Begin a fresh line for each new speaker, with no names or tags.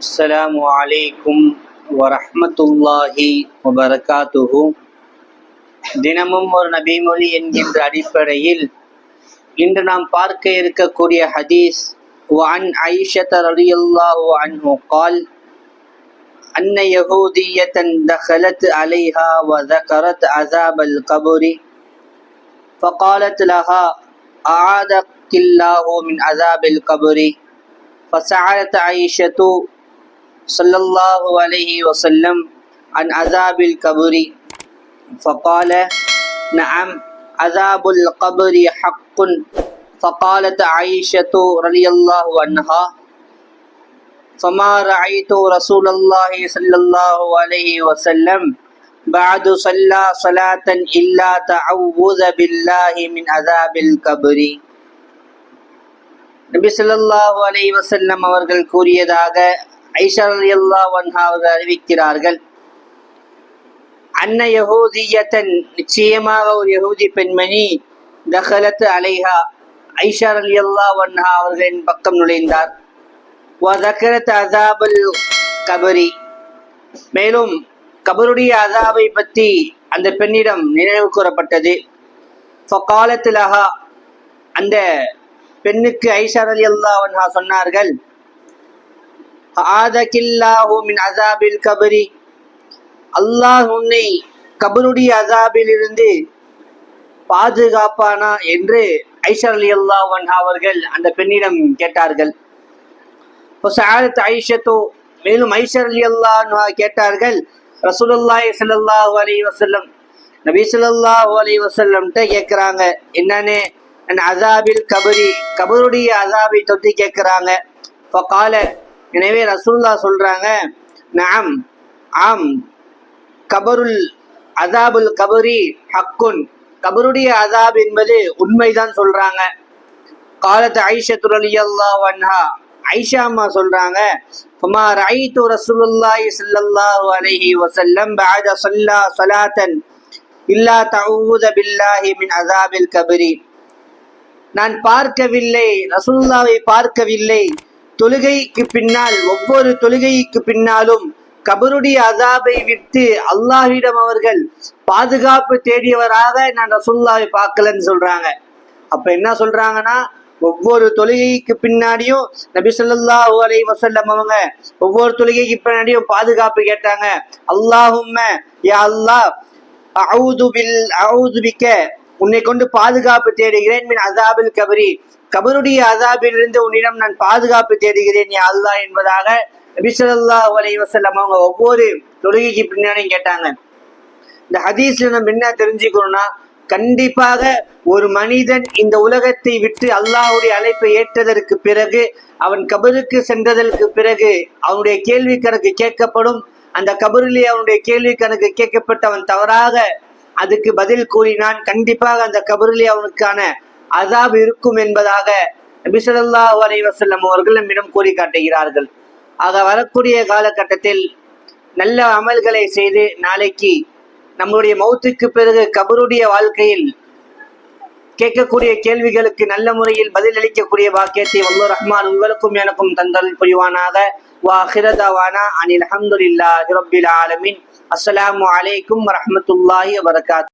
السلام عليكم ورحمة الله وبركاته தினமும் ஒரு நபிமொழி என்கின்ற அடிப்படையில் இன்று நாம் பார்க்க இருக்கக்கூடிய ஹதீஸ் وعن عائشة رضي الله عنه قال أن يهودية دخلت عليها وذكرت عذاب القبر فقالت لها أعادك الله من عذاب القبر فسألت عائشة صلى الله عليه وسلم عن عذاب القبر فقال نعم عذاب القبر حق فقالت عائشة رضي الله عنها فما رأيت رسول الله صلى الله عليه وسلم بعد صلى صلاة إلا تعوذ بالله من عذاب القبر நபி ஸல்லல்லாஹு அலைஹி வஸல்லம் அவர்கள் கூறியதாக ஐஷா அவர்கள் அறிவிக்கிறார்கள் அன்ன யகூதியத்தன் நிச்சயமாக ஒரு யகூதி பெண்மணி தஹலத்து அலைஹா. ஐஷா ரலியல்லாஹு வன்ஹா அவர்களின் பக்கம் நுழைந்தார். வதக்கரத் அதாபல் கபரி. மேலும் கபருடைய அதாபை பற்றி அந்த பெண்ணிடம் நினைவு கூறப்பட்டது. ஃபகாலத்திலஹா அந்த பெண்ணுக்கு ஐஷா அலி அல்லாஹா சொன்னார்கள் மின் அசாபில் கபரி அல்லாஹ் உன்னை கபருடைய அசாபில் இருந்து பாதுகாப்பானா என்று ஐஷா அலி அல்லாஹ் அவர்கள் அந்த பெண்ணிடம் கேட்டார்கள். ஐஷத்தோ மேலும் ஐஷர் அலி அல்லாஹ் கேட்டார்கள் ரசூலுல்லாஹி ஸல்லல்லாஹு அலைஹி வஸல்லம் நபி ஸல்லல்லாஹு அலைஹி வஸல்லம்ட்ட கேக்குறாங்க என்னன்னு? அசாபில் கபரி கபருடைய அசாபை தொட்டி கேட்குறாங்க. இப்போ கால எனவே ரசூல்லா சொல்றாங்க நாம் ஆம் கபருல் அதாபுல் கபரி ஹக்குன். கபருடைய அதாப் என்பது உண்மைதான் சொல்றாங்க. காலத்து ஐஷா துரலி அல்லா வன்ஹா ஐஷா அம்மா சொல்றாங்க ஃபமா ரஐத்து ரசூலுல்லாஹி ஸல்லல்லாஹு அலைஹி வஸல்லம் பஅத ஸல்லா ஸலாத்தன் இல்லா தஊத பில்லாஹி மின் அதாபில் கபரி. நான் பார்க்கவில்லை ரசூலுல்லாஹை பார்க்கவில்லை. தொழுகைக்கு பின்னால் ஒவ்வொரு தொழுகைக்கு பின்னாலும் கபருடைய அதாபை விட்டு அல்லாஹிடம் அவர்கள் பாதுகாப்பு தேடியவராக நான் ரசுல்லாவை பார்க்கலன்னு சொல்றாங்க. அப்ப என்ன சொல்றாங்கன்னா ஒவ்வொரு தொழுகைக்கு பின்னாடியும் நபி சொல்லாஹூ அலை வசல்லம் அவங்க ஒவ்வொரு தொழுகைக்கு பின்னாடியும் பாதுகாப்பு கேட்டாங்க. அல்லாஹும்ம யா அல்லாஹ் அவுது பில் அவுது பிக்க உன்னை கொண்டு பாதுகாப்பு தேடுகிறேன் மின் அசாபில் கபரி. கபருடைய அசாபிலிருந்து உன்னிடம் நான் பாதுகாப்பு தேடுகிறேன் நீ அல்லாஹ் என்பதாக நபிசல்லா அலை வசல்லம் அவங்க ஒவ்வொரு தொழுகைக்கு பின்னாடியும் கேட்டாங்க. இந்த ஹதீஸ்ல நம்ம என்ன தெரிஞ்சுக்கணும்னா கண்டிப்பாக ஒரு மனிதன் இந்த உலகத்தை விட்டு அல்லாஹுடைய அழைப்பை ஏற்றதற்கு பிறகு அவன் கபருக்கு சென்றதற்கு பிறகு அவனுடைய கேள்வி கணக்கு கேட்கப்படும். அந்த கபரிலே அவனுடைய கேள்வி கணக்கு கேட்கப்பட்டு அவன் தவறாக அதுக்கு பதில் கூறினான். கண்டிப்பாக அந்த கபரிலே அவனுக்கான அதாப் இருக்கும் என்பதாக நபிசல்லா அலை வசல்லம் அவர்கள் நம்மிடம் கூறி காட்டுகிறார்கள். ஆக வரக்கூடிய காலகட்டத்தில் நல்ல அமல்களை செய்து நாளைக்கு நம்முடைய மௌத்துக்கு பிறகு கபருடைய வாழ்க்கையில் கேட்கக்கூடிய கேள்விகளுக்கு நல்ல முறையில் பதில் அளிக்கக்கூடிய பாக்கியத்தை வல்லூர் ரஹ்மான் உங்களுக்கும் எனக்கும் தந்தல் புரிவானாக. வாஹிரதாவானா அனில் அஹமதுல்லா ரபில் ஆலமின். அஸ்லாம் அலைக்கும் வரமத்துல்லாஹி வரகாத்